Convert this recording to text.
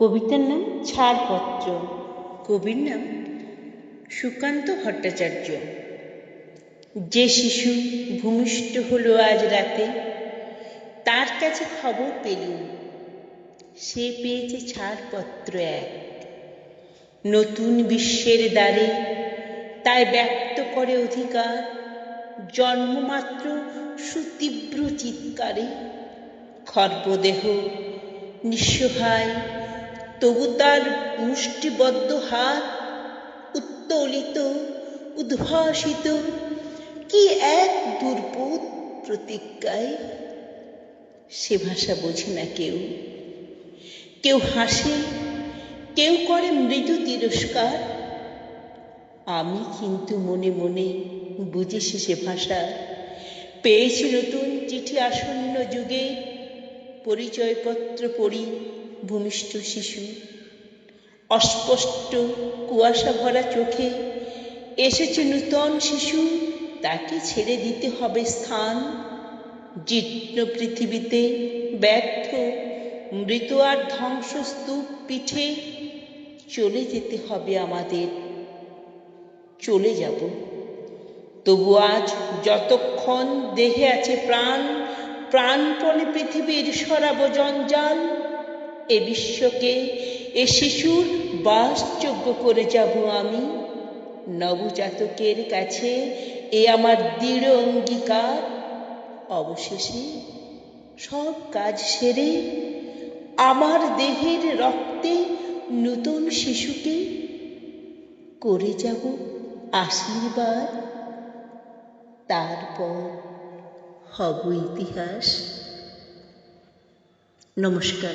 কবিতার নাম ছাড়পত্র। কবির নাম সুকান্ত ভট্টাচার্য। যে শিশু ভূমিষ্ঠ হলো আজ রাতে তার কাছে খবর পেলুম। সে পেয়েছে ছাড়পত্র এক। নতুন বিশ্বের দ্বারে তাই ব্যক্ত করে অধিকার জন্মমাত্র সুতীব্র চিৎকারে। খর্বদেহ নিঃসহায় তবু তার মুষ্টিবদ্ধ হাত উত্তোলিত, উদ্ভাসিত, কি এক দুর্বোধ প্রতিজ্ঞায়? সে ভাষা বোঝে না কেউ। কেউ হাসে, কেউ করে মৃদু তিরস্কার। আমি কিন্তু মনে মনে বুঝেছি সে ভাষা। পেয়েছি নতুন চিঠি আসন্ন যুগে পরিচয়পত্র পড়ি। ভূমিষ্ঠ শিশু। অস্পষ্ট কুয়াশা ভরা চোখে এসেছে নূতন শিশু, তাকে ছেড়ে দিতে হবে স্থান। জীর্ণ পৃথিবীতে ব্যর্থ, মৃত আর ধ্বংসস্তূপ পিঠে চলে যেতে হবে আমাদের। চলে যাব। তবু আজ যতক্ষণ দেহে আছে প্রাণ, প্রাণপণে পৃথিবীর সরাব জঞ্জাল এ বিশ্বকে, এ শিশুর বাসযোগ্য করে যাব আমি। নবজাতকের কাছে এ আমার দৃঢ় অঙ্গীকার। অবশেষে সব কাজ সেরে আমার দেহের রক্তে নূতন শিশুকে করে যাব আশীর্বাদ। তারপর হব ইতিহাস। নমস্কার।